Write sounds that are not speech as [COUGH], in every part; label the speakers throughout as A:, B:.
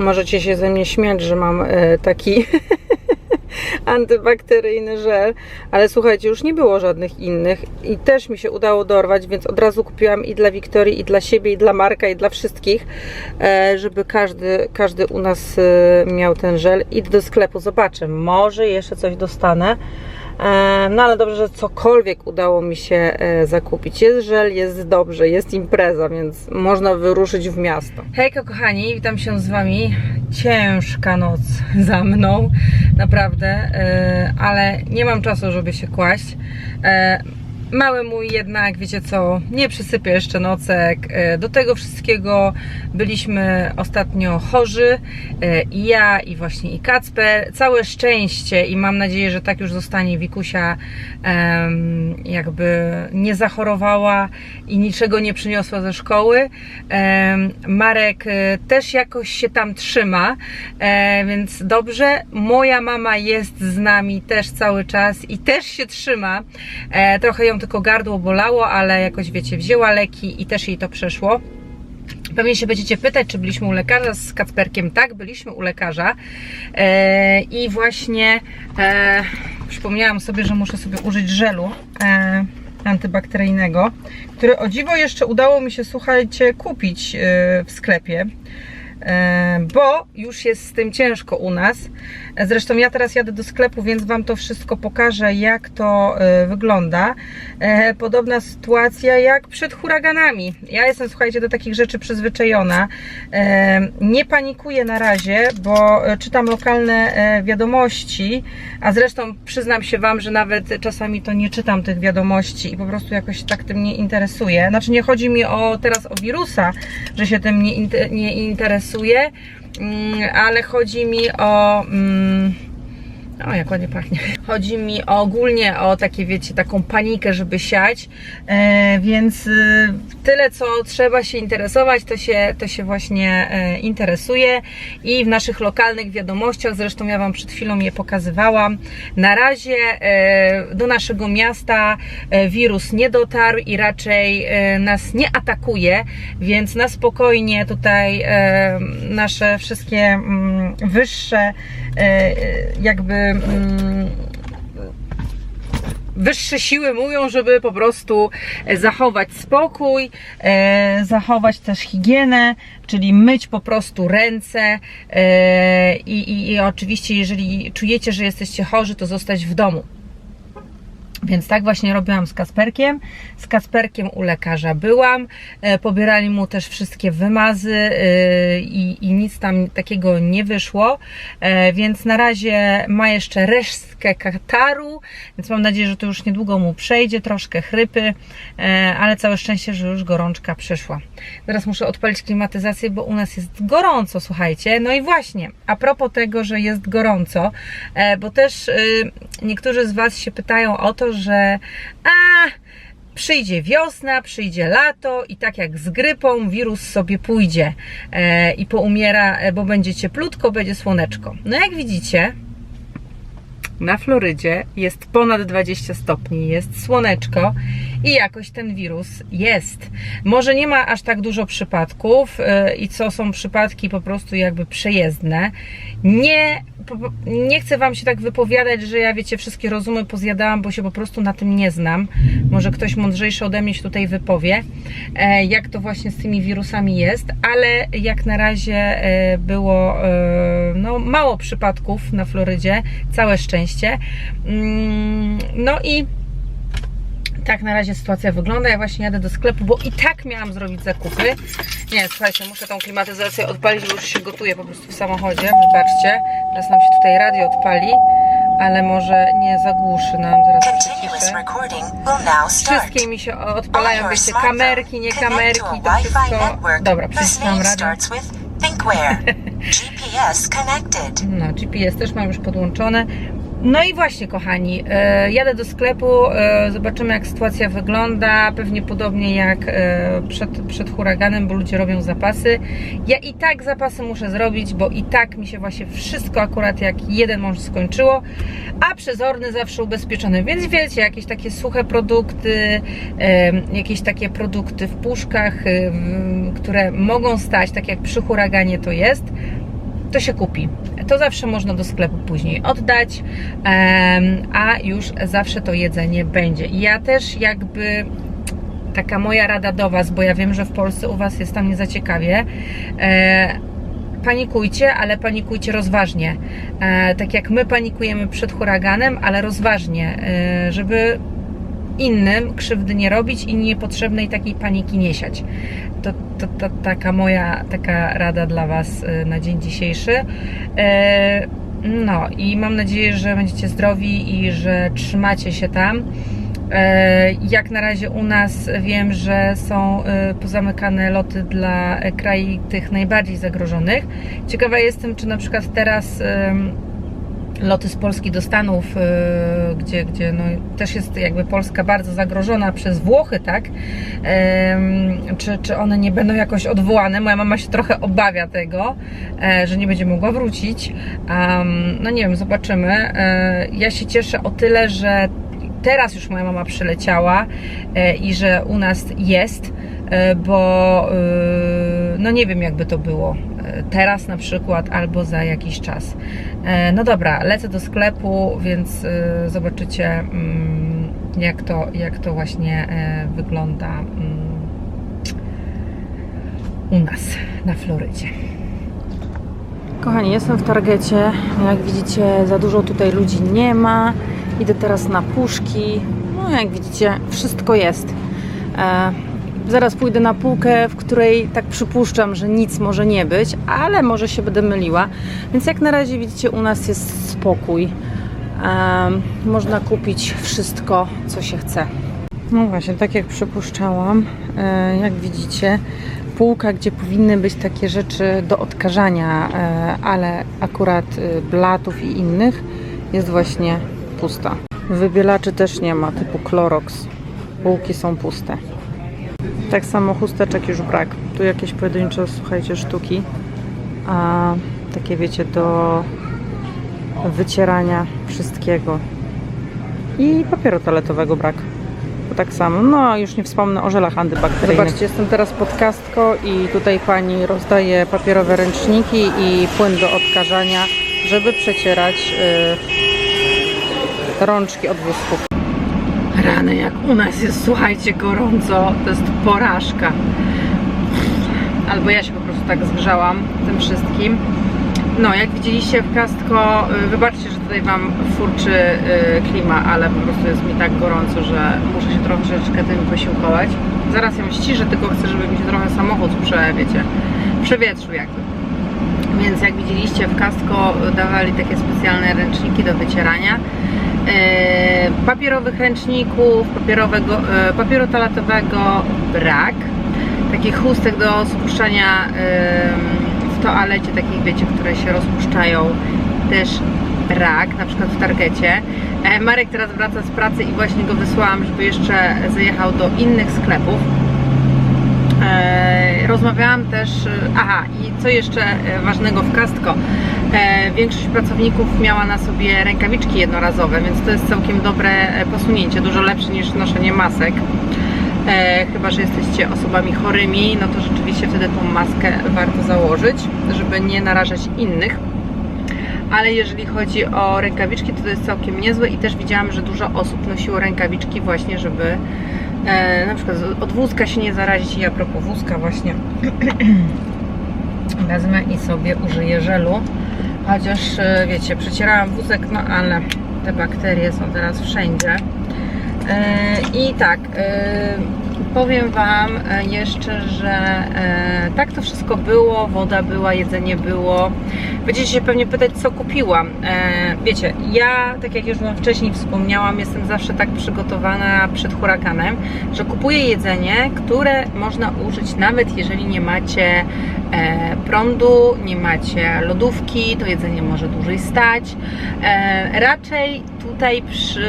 A: Możecie się ze mnie śmiać, że mam e, taki [LAUGHS] antybakteryjny żel, ale słuchajcie, już nie było żadnych innych i też mi się udało dorwać, więc od razu kupiłam i dla Wiktorii, i dla siebie, i dla Marka, i dla wszystkich, e, żeby każdy, każdy u nas e, miał ten żel. Idę do sklepu, zobaczę, może jeszcze coś dostanę. E, No ale dobrze, że cokolwiek udało mi się e, zakupić. Jest żel, jest dobrze, jest impreza, więc można wyruszyć w miasto. Hejka kochani, witam się z Wami. Ciężka noc za mną, naprawdę, e, ale nie mam czasu, żeby się kłaść. Mały mój jednak, wiecie co, nie przysypie jeszcze nocek. E, Do tego wszystkiego byliśmy ostatnio chorzy. e, I ja, i właśnie i Kacper. Całe szczęście i mam nadzieję, że tak już zostanie. Wikusia jakby nie zachorowała i niczego nie przyniosła ze szkoły. Marek e, też jakoś się tam trzyma, więc dobrze. Moja mama jest z nami też cały czas i też się trzyma. Trochę ją tylko gardło bolało, ale jakoś wiecie, wzięła leki i też jej to przeszło. Pewnie się będziecie pytać, czy byliśmy u lekarza z Kacperkiem. Tak, byliśmy u lekarza. E, I właśnie e, przypomniałam sobie, że muszę sobie użyć żelu e, antybakteryjnego, który o dziwo jeszcze udało mi się, słuchajcie, kupić e, w sklepie. Bo już jest z tym ciężko u nas. Zresztą ja teraz jadę do sklepu, więc Wam to wszystko pokażę, jak to e, wygląda. E, Podobna sytuacja jak przed huraganami. Ja jestem, słuchajcie, do takich rzeczy przyzwyczajona. E, Nie panikuję na razie, bo e, czytam lokalne wiadomości, a zresztą przyznam się Wam, że nawet czasami to nie czytam tych wiadomości i po prostu jakoś tak tym nie interesuję. Znaczy nie chodzi mi o teraz o wirusa, że się tym nie, nie interesuje, ale chodzi mi o... mm, o, jak ładnie pachnie. Chodzi mi ogólnie o takie, wiecie, taką panikę, żeby siać, e, więc y, tyle, co trzeba się interesować, to się, to się właśnie e, interesuje. I w naszych lokalnych wiadomościach, zresztą ja Wam przed chwilą je pokazywałam, na razie e, do naszego miasta e, wirus nie dotarł i raczej e, nas nie atakuje, więc na spokojnie tutaj e, nasze wszystkie mm, wyższe e, jakby mm, wyższe siły mówią, żeby po prostu e, zachować spokój, e, zachować też higienę, czyli myć po prostu ręce e, i, i, i oczywiście jeżeli czujecie, że jesteście chorzy, to zostać w domu. Więc tak właśnie robiłam z Kasperkiem. Z Kasperkiem u lekarza byłam. E, Pobierali mu też wszystkie wymazy e, i, i nic tam takiego nie wyszło. E, Więc na razie ma jeszcze resztkę kataru, więc mam nadzieję, że to już niedługo mu przejdzie, troszkę chrypy, ale całe szczęście, że już gorączka przeszła. Teraz muszę odpalić klimatyzację, bo u nas jest gorąco, słuchajcie. No i właśnie, a propos tego, że jest gorąco, bo też niektórzy z Was się pytają o to, że a przyjdzie wiosna, przyjdzie lato i tak jak z grypą wirus sobie pójdzie e, i poumiera, e, bo będzie cieplutko, będzie słoneczko. No jak widzicie, na Florydzie jest ponad 20 stopni, jest słoneczko i jakoś ten wirus jest. Może nie ma aż tak dużo przypadków yy, i co są przypadki po prostu jakby przejezdne. Nie, nie chcę Wam się tak wypowiadać, że ja wiecie, wszystkie rozumy pozjadałam, bo się po prostu na tym nie znam. Może ktoś mądrzejszy ode mnie się tutaj wypowie, e, jak to właśnie z tymi wirusami jest, ale jak na razie e, było e, no, mało przypadków na Florydzie, całe szczęście. Mm, No i tak na razie sytuacja wygląda. Ja właśnie jadę do sklepu, bo i tak miałam zrobić zakupy. Nie, słuchajcie, muszę tą klimatyzację odpalić, bo już się gotuje po prostu w samochodzie. Wybaczcie. Teraz nam się tutaj radio odpali, ale może nie zagłuszy nam. Zaraz. Wszystkie mi się odpalają, wiecie, kamerki, nie kamerki,
B: to
A: wszystko. Dobra,
B: name
A: radio.
B: thinkware. [LAUGHS] GPS connected.
A: No, GPS też mam już podłączone. No i właśnie, kochani, e, jadę do sklepu, e, zobaczymy jak sytuacja wygląda. Pewnie podobnie jak e, przed, przed huraganem, bo ludzie robią zapasy. Ja i tak zapasy muszę zrobić, bo i tak mi się właśnie wszystko akurat jak jeden mąż skończyło, a przezorny zawsze ubezpieczony. Więc wiecie, jakieś takie suche produkty, jakieś takie produkty w puszkach, które mogą stać, tak jak przy huraganie to jest to się kupi. To zawsze można do sklepu później oddać, a już zawsze to jedzenie będzie. Ja też jakby taka moja rada do Was, bo ja wiem, że w Polsce u Was jest tam nie za ciekawie. E, panikujcie, ale panikujcie rozważnie. E, tak jak my panikujemy przed huraganem, ale rozważnie, e, żeby innym krzywdy nie robić i niepotrzebnej takiej paniki nie siać. To, to, to taka moja taka rada dla Was e, na dzień dzisiejszy. E, No i mam nadzieję, że będziecie zdrowi i że trzymacie się tam. E, Jak na razie u nas wiem, że są e, pozamykane loty dla e, krajów tych najbardziej zagrożonych. Ciekawa jestem, czy na przykład teraz loty z Polski do Stanów, e, gdzie, gdzie no, też jest jakby Polska bardzo zagrożona przez Włochy, tak? Czy, czy one nie będą jakoś odwołane? Moja mama się trochę obawia tego, e, że nie będzie mogła wrócić. No nie wiem, zobaczymy. E, Ja się cieszę o tyle, że teraz już moja mama przyleciała e, i że u nas jest, bo e, no nie wiem jakby to było e, teraz na przykład albo za jakiś czas. E, No dobra, lecę do sklepu, więc e, zobaczycie mm, jak to, jak to właśnie e, wygląda mm, u nas na Florydzie. Kochani, jestem w Targecie. Jak widzicie, za dużo tutaj ludzi nie ma. Idę teraz na puszki. No, jak widzicie, wszystko jest. Zaraz pójdę na półkę, w której tak przypuszczam, że nic może nie być, ale może się będę myliła. Więc jak na razie widzicie, u nas jest spokój. E, można kupić wszystko, co się chce. No właśnie, tak jak przypuszczałam, e, jak widzicie, półka, gdzie powinny być takie rzeczy do odkażania, e, ale akurat e, blatów i innych, jest właśnie pusta. Wybielaczy też nie ma, typu Clorox. Półki są puste. Tak samo chusteczek już brak. Tu jakieś pojedyncze, słuchajcie, sztuki. A takie wiecie, do wycierania wszystkiego. I papieru toaletowego brak. To tak samo. No, już nie wspomnę o żelach antybakteryjnych. Zobaczcie, jestem teraz pod kastką i tutaj pani rozdaje papierowe ręczniki i płyn do odkażania, żeby przecierać y, rączki od wózków. Rany, jak u nas jest, słuchajcie, gorąco, to jest porażka. Albo ja się po prostu tak zgrzałam tym wszystkim. No, jak widzieliście w Kastko, y, wybaczcie, że tutaj Wam furczy y, klima, ale po prostu jest mi tak gorąco, że muszę się troszeczkę tym posiłkować. Zaraz ją ściszę, tylko chcę, żeby mi się trochę samochód prze, wiecie, przewietrzył jakby. Więc jak widzieliście w Kastko dawali takie specjalne ręczniki do wycierania. E, papierowych ręczników, papierowego, e, papieru toaletowego brak. Takich chustek do spuszczania w toalecie, takich wiecie, które się rozpuszczają, też brak, na przykład w Targecie. E, Marek teraz wraca z pracy i właśnie go wysłałam, żeby jeszcze zajechał do innych sklepów. Rozmawiałam też, e, aha, i co jeszcze e, ważnego w Kastko, e, większość pracowników miała na sobie rękawiczki jednorazowe, więc to jest całkiem dobre e, posunięcie, dużo lepsze niż noszenie masek. E, chyba, że jesteście osobami chorymi, no to rzeczywiście wtedy tą maskę warto założyć, żeby nie narażać innych. Ale jeżeli chodzi o rękawiczki, to to jest całkiem niezłe i też widziałam, że dużo osób nosiło rękawiczki właśnie, żeby e, na przykład od wózka się nie zarazić. I a propos wózka właśnie [CLEARS THROAT] wezmę i sobie użyję żelu. Chociaż e, wiecie, przecierałam wózek, no ale te bakterie są teraz wszędzie. E, i tak e, powiem Wam e, jeszcze, że e, tak to wszystko było, woda była, jedzenie było Będziecie się pewnie pytać, co kupiłam. E, wiecie, ja, tak jak już Wam wcześniej wspomniałam, jestem zawsze tak przygotowana przed huraganem, że kupuję jedzenie, które można użyć nawet jeżeli nie macie prądu, nie macie lodówki, to jedzenie może dłużej stać. Raczej tutaj przy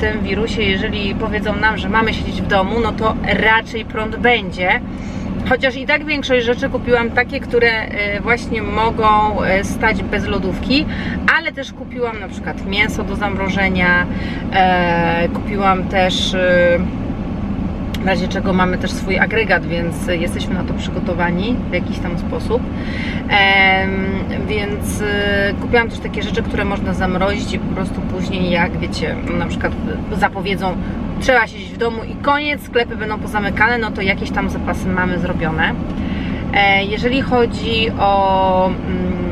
A: tym wirusie, jeżeli powiedzą nam, że mamy siedzieć w domu, no to raczej prąd będzie. Chociaż i tak większość rzeczy kupiłam takie, które e, właśnie mogą e, stać bez lodówki, ale też kupiłam na przykład mięso do zamrożenia, e, kupiłam też W razie czego mamy też swój agregat, więc jesteśmy na to przygotowani w jakiś tam sposób. Więc kupiłam też takie rzeczy, które można zamrozić i po prostu później, jak wiecie, na przykład zapowiedzą, trzeba siedzieć w domu i koniec, sklepy będą pozamykane, no to jakieś tam zapasy mamy zrobione. E, Jeżeli chodzi o mm,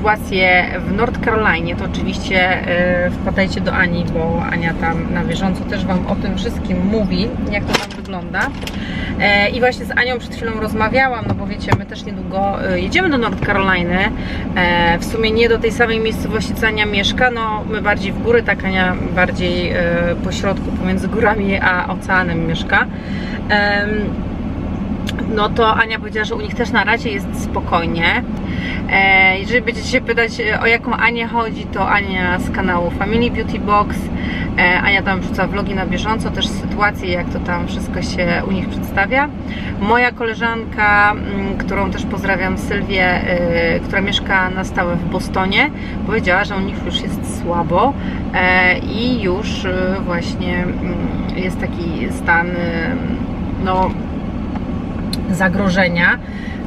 A: sytuację w North Carolinie, to oczywiście e, wpadajcie do Ani, bo Ania tam na bieżąco też Wam o tym wszystkim mówi, jak to tam wygląda. E, I właśnie z Anią przed chwilą rozmawiałam, no bo wiecie, my też niedługo e, jedziemy do North Caroliny. W sumie nie do tej samej miejscowości, co Ania mieszka, no my bardziej w góry, tak Ania bardziej e, po środku, pomiędzy górami a oceanem mieszka. No to Ania powiedziała, że u nich też na razie jest spokojnie. E, jeżeli będziecie się pytać e, o jaką Anię chodzi, to Ania z kanału Family Beauty Box. E, Ania tam wrzuca vlogi na bieżąco, też sytuacje, jak to tam wszystko się u nich przedstawia. Moja koleżanka, m, którą też pozdrawiam, Sylwię, która mieszka na stałe w Bostonie, powiedziała, że u nich już jest słabo i już właśnie mm, jest taki stan no zagrożenia.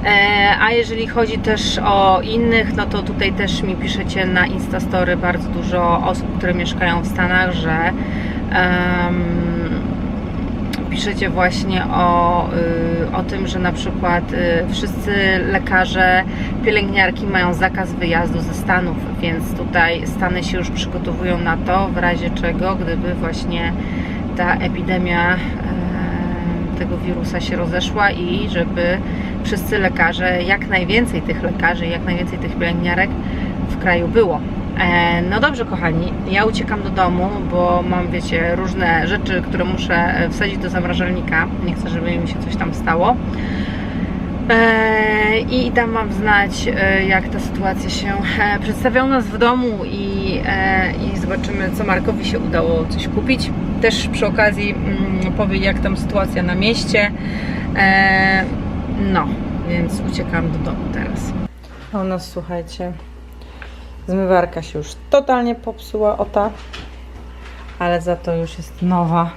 A: E, A jeżeli chodzi też o innych, no to tutaj też mi piszecie na Instastory bardzo dużo osób, które mieszkają w Stanach, że em, piszecie właśnie o, y, o tym, że na przykład y, wszyscy lekarze, pielęgniarki mają zakaz wyjazdu ze Stanów, więc tutaj Stany się już przygotowują na to, w razie czego, gdyby właśnie ta epidemia e, tego wirusa się rozeszła i żeby wszyscy lekarze, jak najwięcej tych lekarzy, jak najwięcej tych pielęgniarek w kraju było. E, No dobrze, kochani, ja uciekam do domu, bo mam, wiecie, różne rzeczy, które muszę e, wsadzić do zamrażalnika. Nie chcę, żeby mi się coś tam stało. E, I dam Wam znać, jak ta sytuacja się przedstawia u nas w domu i, i zobaczymy, co Markowi się udało coś kupić. Też przy okazji mm, powie, jak tam sytuacja na mieście. E, No, więc uciekam do domu teraz. A u nas, słuchajcie, zmywarka się już totalnie popsuła, o ta, ale za to już jest nowa.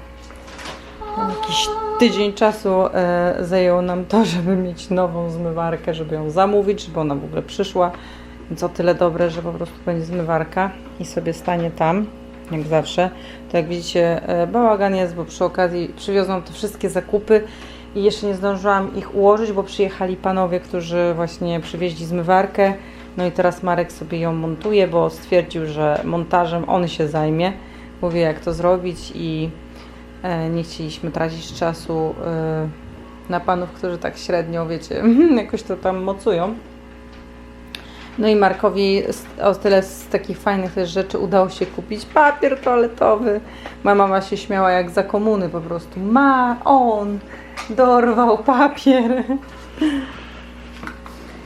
A: Jakiś tydzień czasu e, zajęło nam to, żeby mieć nową zmywarkę, żeby ją zamówić, żeby ona w ogóle przyszła. Więc o tyle dobre, że po prostu będzie zmywarka i sobie stanie tam, jak zawsze. To jak widzicie, e, bałagan jest, bo przy okazji przywiozłam te wszystkie zakupy i jeszcze nie zdążyłam ich ułożyć, bo przyjechali panowie, którzy właśnie przywieźli zmywarkę. No i teraz Marek sobie ją montuje, bo stwierdził, że montażem on się zajmie. Mówi, jak to zrobić i E, nie chcieliśmy tracić czasu e, na panów, którzy tak średnio, wiecie, [LAUGHS] jakoś to tam mocują. No i Markowi o tyle z takich fajnych też rzeczy udało się kupić papier toaletowy. Moja mama się śmiała jak za komuny po prostu. Ma on dorwał papier.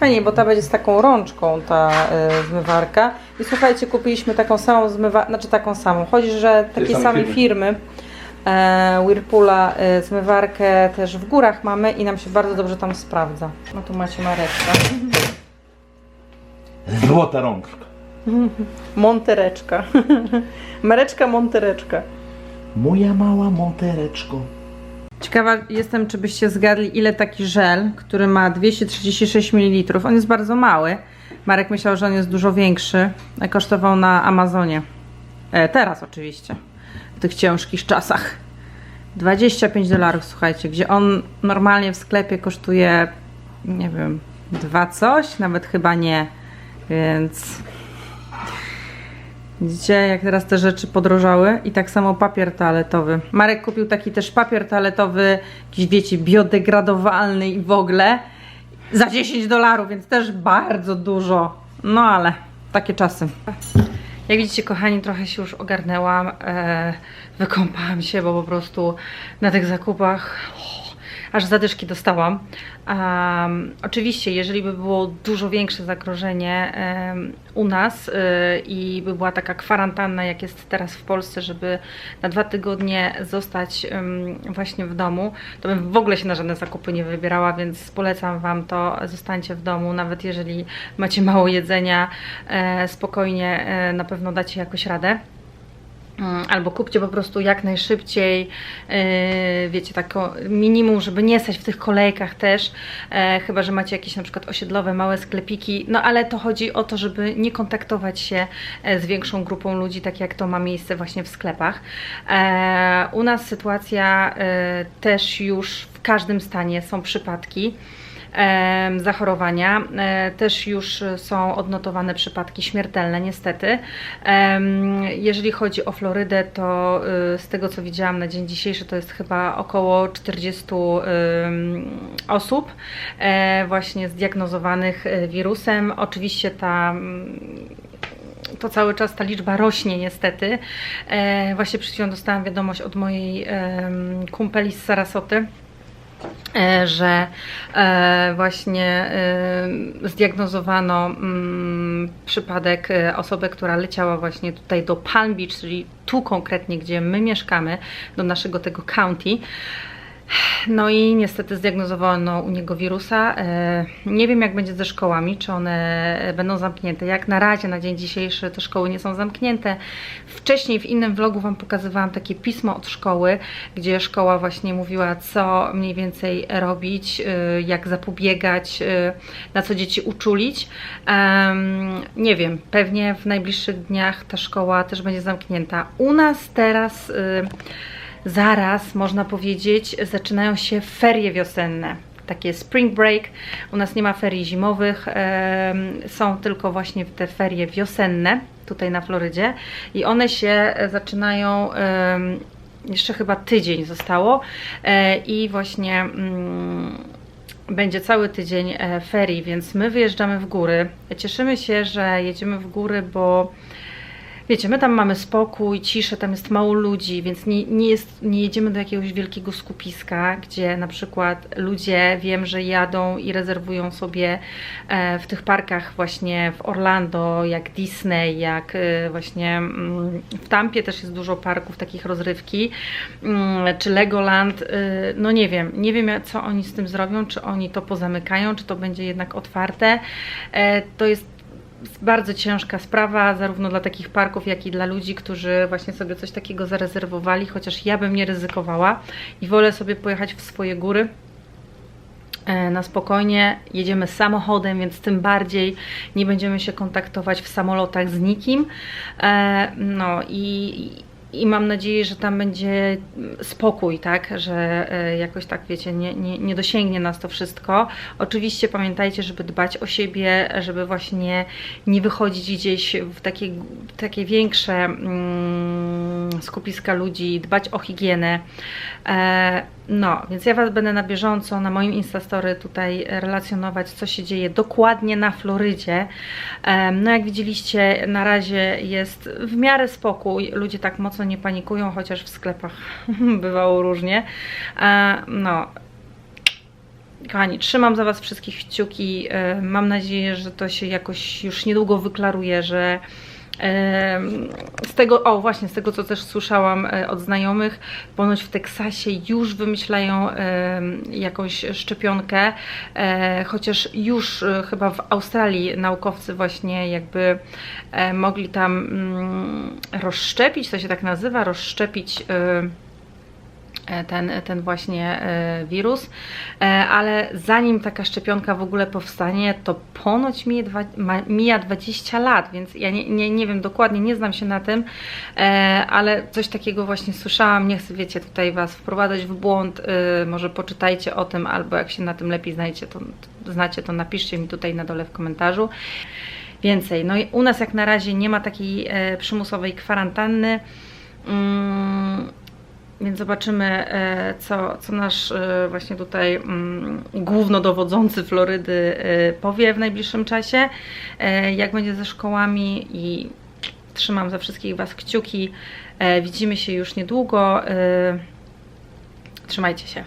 A: Fajnie, bo ta będzie z taką rączką ta e, zmywarka. I słuchajcie, kupiliśmy taką samą zmywarkę, znaczy taką samą. Chodzi, że takiej
C: samej firmy.
A: firmy e, Whirlpoola e, zmywarkę też w górach mamy i nam się bardzo dobrze tam sprawdza. No tu macie mareczka.
C: Złota rączka.
A: Montereczka. [LAUGHS] Mareczka Montereczka.
C: Moja mała montereczko.
A: Ciekawa jestem, czy byście zgadli, ile taki żel, który ma 236 ml, on jest bardzo mały. Marek myślał, że on jest dużo większy. Kosztował na Amazonie. E, teraz oczywiście. W tych ciężkich czasach. 25 dolarów, słuchajcie, gdzie on normalnie w sklepie kosztuje, nie wiem, dwa coś, nawet chyba nie. Więc Widzicie, jak teraz te rzeczy podrożały i tak samo papier toaletowy. Marek kupił taki też papier toaletowy, jakiś wiecie, biodegradowalny i w ogóle za 10 dolarów, więc też bardzo dużo. No ale takie czasy. Jak widzicie, kochani, trochę się już ogarnęłam. E, wykąpałam się, bo po prostu na tych zakupach aż zadyszki dostałam. Um, oczywiście, jeżeli by było dużo większe zagrożenie em, u nas y, i by była taka kwarantanna, jak jest teraz w Polsce, żeby na dwa tygodnie zostać właśnie w domu, to bym w ogóle się na żadne zakupy nie wybierała, więc polecam Wam to, zostańcie w domu, nawet jeżeli macie mało jedzenia, e, spokojnie e, na pewno dacie jakoś radę. Mm, Albo kupcie po prostu jak najszybciej, yy, wiecie, taką minimum, żeby nie stać w tych kolejkach też, e, chyba, że macie jakieś na przykład osiedlowe, małe sklepiki, no ale to chodzi o to, żeby nie kontaktować się e, z większą grupą ludzi, tak jak to ma miejsce właśnie w sklepach. E, U nas sytuacja też już w każdym stanie są przypadki zachorowania. E, Też już są odnotowane przypadki śmiertelne, niestety. Jeżeli chodzi o Florydę, to y, z tego co widziałam na dzień dzisiejszy, to jest chyba około 40 ym, osób e, właśnie zdiagnozowanych e, wirusem. Oczywiście ta mm, to cały czas ta liczba rośnie niestety. Właśnie przed chwilą dostałam wiadomość od mojej kumpeli z Sarasoty, że e, właśnie e, zdiagnozowano mm, przypadek e, osoby, która leciała właśnie tutaj do Palm Beach, czyli tu konkretnie, gdzie my mieszkamy, do naszego tego county. No i niestety zdiagnozowano u niego wirusa. E, Nie wiem, jak będzie ze szkołami, czy one będą zamknięte. Jak na razie, na dzień dzisiejszy, te szkoły nie są zamknięte. Wcześniej w innym vlogu Wam pokazywałam takie pismo od szkoły, gdzie szkoła właśnie mówiła, co mniej więcej robić, e, jak zapobiegać, e, na co dzieci uczulić. Nie wiem, pewnie w najbliższych dniach ta szkoła też będzie zamknięta. U nas teraz. E, zaraz, można powiedzieć, zaczynają się ferie wiosenne. Takie spring break. U nas nie ma ferii zimowych, są tylko właśnie te ferie wiosenne tutaj na Florydzie i one się zaczynają. em, Jeszcze chyba tydzień zostało e, i właśnie mm, będzie cały tydzień e, ferii, więc my wyjeżdżamy w góry. Cieszymy się, że jedziemy w góry, bo Wiecie, my tam mamy spokój, ciszę, tam jest mało ludzi, więc nie, nie, jest, nie jedziemy do jakiegoś wielkiego skupiska, gdzie na przykład ludzie wiem, że jadą i rezerwują sobie e, w tych parkach właśnie w Orlando, jak Disney, jak e, właśnie mm, w Tampie też jest dużo parków takich rozrywki, mm, czy Legoland, e, no nie wiem, nie wiem co oni z tym zrobią, czy oni to pozamykają, czy to będzie jednak otwarte. To jest bardzo ciężka sprawa, zarówno dla takich parków, jak i dla ludzi, którzy właśnie sobie coś takiego zarezerwowali, chociaż ja bym nie ryzykowała i wolę sobie pojechać w swoje góry. e, Na spokojnie jedziemy samochodem, więc tym bardziej nie będziemy się kontaktować w samolotach z nikim. E, No i, i mam nadzieję, że tam będzie spokój, tak, że e, jakoś tak wiecie, nie, nie, nie dosięgnie nas to wszystko. Oczywiście pamiętajcie, żeby dbać o siebie, żeby właśnie nie wychodzić gdzieś w takie, takie większe mm, skupiska ludzi, dbać o higienę. E, no, więc ja Was będę na bieżąco na moim Instastory tutaj relacjonować, co się dzieje dokładnie na Florydzie. No, jak widzieliście, na razie jest w miarę spokój. Ludzie tak mocno nie panikują, chociaż w sklepach [LAUGHS] bywało różnie. E, No, Kochani, trzymam za Was wszystkich kciuki. E, Mam nadzieję, że to się jakoś już niedługo wyklaruje, że z tego, o właśnie, z tego co też słyszałam e, od znajomych, ponoć w Teksasie już wymyślają jakąś szczepionkę, e, chociaż już e, chyba w Australii naukowcy właśnie jakby mogli tam mm, rozszczepić, to się tak nazywa, rozszczepić. E, ten, ten właśnie e, wirus, E, ale zanim taka szczepionka w ogóle powstanie, to ponoć mija, dwa, mija 20 lat, więc ja nie, nie, nie wiem dokładnie, nie znam się na tym, ale coś takiego właśnie słyszałam, nie chcę, wiecie, tutaj Was wprowadzać w błąd, może poczytajcie o tym, albo jak się na tym lepiej znajdziecie, to, znacie, to napiszcie mi tutaj na dole w komentarzu. Więcej, no i u nas jak na razie nie ma takiej przymusowej kwarantanny, mm, więc zobaczymy, e, co, co nasz e, właśnie tutaj mm, głównodowodzący Florydy e, powie w najbliższym czasie, jak będzie ze szkołami i trzymam za wszystkich Was kciuki. Widzimy się już niedługo. Trzymajcie się.